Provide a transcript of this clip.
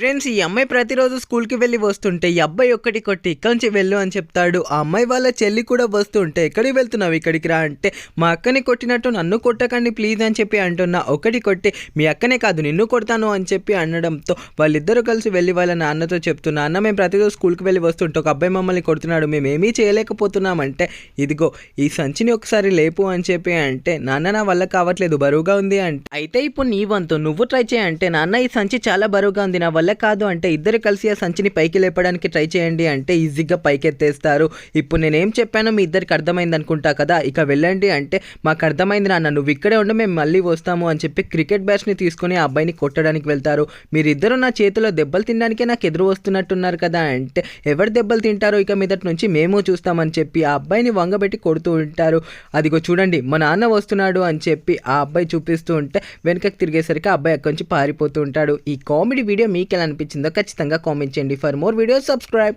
Friends ఈ అమ్మాయి ప్రతిరోజు స్కూల్కి వెళ్ళి వస్తుంటే ఈ అబ్బాయి ఒక్కటి కొట్టి ఇక్కడి నుంచి వెళ్ళు అని చెప్తాడు. ఆ అమ్మాయి వాళ్ళ చెల్లి కూడా వస్తుంటే ఎక్కడికి వెళ్తున్నావు? ఇక్కడికి రా అంటే మా అక్కని కొట్టినట్టు నన్ను కొట్టకండి ప్లీజ్ అని చెప్పి అంటున్నా. ఒకటి కొట్టి మీ అక్కనే కాదు నిన్ను కొడతాను అని చెప్పి అనడంతో వాళ్ళిద్దరూ కలిసి వెళ్ళి వాళ్ళ నాన్నతో చెప్తున్నా. అన్న మేము ప్రతిరోజు స్కూల్కి వెళ్ళి వస్తుంటే ఒక అబ్బాయి మమ్మల్ని కొడుతున్నాడు. మేము ఏమీ చేయలేకపోతున్నామంటే ఇదిగో ఈ సంచిని ఒకసారి లేపు అని చెప్పి అంటే నాన్న నా వల్ల కావట్లేదు బరువుగా ఉంది అంటే అయితే ఇప్పుడు నీ వంతు నువ్వు ట్రై చేయంటే నాన్న ఈ సంచి చాలా బరువుగా ఉంది నా వల్ల కాదు అంటే ఇద్దరు కలిసి ఆ సంచిని పైకి లేపడానికి ట్రై చేయండి అంటే ఈజీగా పైకెత్తేస్తారు. ఇప్పుడు నేనేం చెప్పానో మీ ఇద్దరికి అర్థమైంది అనుకుంటా కదా. ఇక వెళ్ళండి అంటే మాకు అర్థమైంది నాన్న నువ్వు ఇక్కడే ఉండి మేము మళ్ళీ వస్తాము అని చెప్పి క్రికెట్ బ్యాట్స్ని తీసుకొని ఆ అబ్బాయిని కొట్టడానికి వెళ్తారు. మీరిద్దరు నా చేతిలో దెబ్బలు తినడానికే నాకు ఎదురు వస్తున్నట్టున్నారు కదా అంటే ఎవరు దెబ్బలు తింటారో ఇక మీదటి నుంచి మేము చూస్తామని చెప్పి ఆ అబ్బాయిని వంగబెట్టి కొడుతూ ఉంటారు. అదిగో చూడండి మా నాన్న వస్తున్నాడు అని చెప్పి ఆ అబ్బాయి చూపిస్తూ ఉంటే వెనకకి తిరిగేసరికి ఆ అబ్బాయి అక్కడి నుంచి పారిపోతూ ఉంటాడు. ఈ కామెడీ వీడియో మీకు మీకు ఎలా అనిపించిందో ఖచ్చితంగా కామెంట్ చేయండి. For more videos subscribe